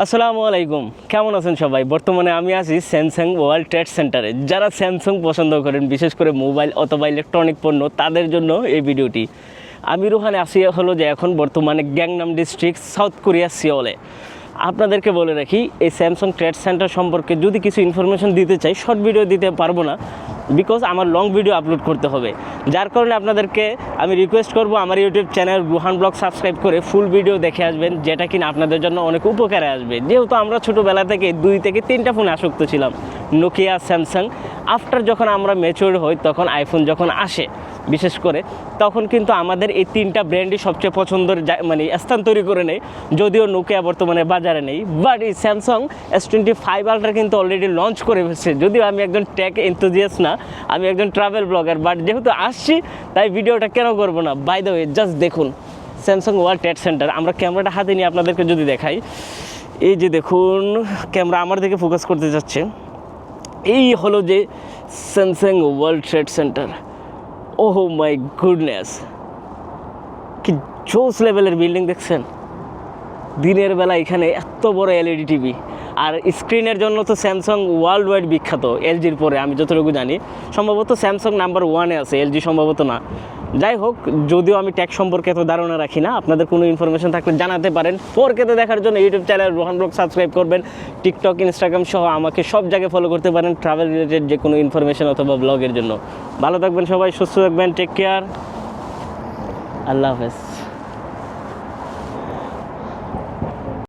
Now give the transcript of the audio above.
আসসালামু আলাইকুম। কেমন আছেন সবাই? বর্তমানে আমি আছি স্যামসাং ওয়ার্ল্ড ট্রেড সেন্টারে যারা স্যামসাং পছন্দ করেন, বিশেষ করে মোবাইল অথবা ইলেকট্রনিক পণ্য, তাদের জন্য এই ভিডিওটি। আমি রুহানে, আসি হলো যে এখন বর্তমানে গ্যাংনাম ডিস্ট্রিক্ট সাউথ কোরিয়া সিওলে আপনাদেরকে বলে রাখি, এই স্যামসাং ট্রেড সেন্টার সম্পর্কে যদি কিছু ইনফরমেশন দিতে চাই শর্ট ভিডিও দিতে পারব না। বিকজ আমার লং ভিডিও আপলোড করতে হবে। যার কারণে আপনাদেরকে আমি রিকোয়েস্ট করব আমার YouTube channel Ruhan vlog subscribe করে ফুল ভিডিও দেখে আসবেন, যেটা কিনা আপনাদের জন্য অনেক উপকারে আসবে। যেহেতু আমরা ছোটোবেলা থেকে দুই থেকে তিনটা ফোন আসক্ত ছিলাম। নোকিয়া স্যামসাং আফটার যখন আমরা ম্যাচিওর হই, তখন আইফোন যখন আসে, বিশেষ করে, তখন কিন্তু আমাদের এই তিনটা ব্র্যান্ডই সবচেয়ে পছন্দের মানে স্থান তৈরি করে নেয়। যদিও নোকিয়া বর্তমানে বাজারে নেই বাট এই Samsung S twenty five ultra কিন্তু অলরেডি লঞ্চ করে ফেলছে। যদিও আমি একজন ট্যাক এনথুজিয়াস না, আমি একজন ট্রাভেল ব্লগার বাট যেহেতু আসছি, তাই ভিডিওটা কেন করব না? বাই দ্য ওয়ে জাস্ট দেখুন স্যামসাং ওয়ার্ল্ড ট্রেড সেন্টার আমরা ক্যামেরাটা হাতে নিয়ে আপনাদেরকে যদি দেখাই, এই যে দেখুন, ক্যামেরা আমার দিকে ফোকাস করতে যাচ্ছে। এই হলো যে Samsung World Trade Center oh my goodness কি জোস লেভেলের বিল্ডিং দেখছেন? দিনের বেলা এখানে এত বড় এলইডি টিভি আর স্ক্রিনের জন্য তো স্যামসাং ওয়ার্ল্ড ওয়াইড বিখ্যাত এলজির পরে, আমি যতটুকু জানি। সম্ভবত স্যামসাং নাম্বার ওয়ানে আছে এলজি সম্ভবত না। যাই হোক, যদিও আমি ট্যাক্স সম্পর্কে এত ধারণা রাখি না, আপনাদের কোনো ইনফরমেশন থাকলে জানাতে পারেন। পরকেতে দেখার জন্য YouTube channel Rohan vlog subscribe করবেন টিকটক ইনস্টাগ্রাম সহ আমাকে সব জায়গায় ফলো করতে পারেন ট্রাভেল রিলেটেড যে কোনো ইনফরমেশন অথবা ব্লগের জন্য। ভালো থাকবেন সবাই, সুস্থ থাকবেন টেক কেয়ার আল্লাহ হাফেজ।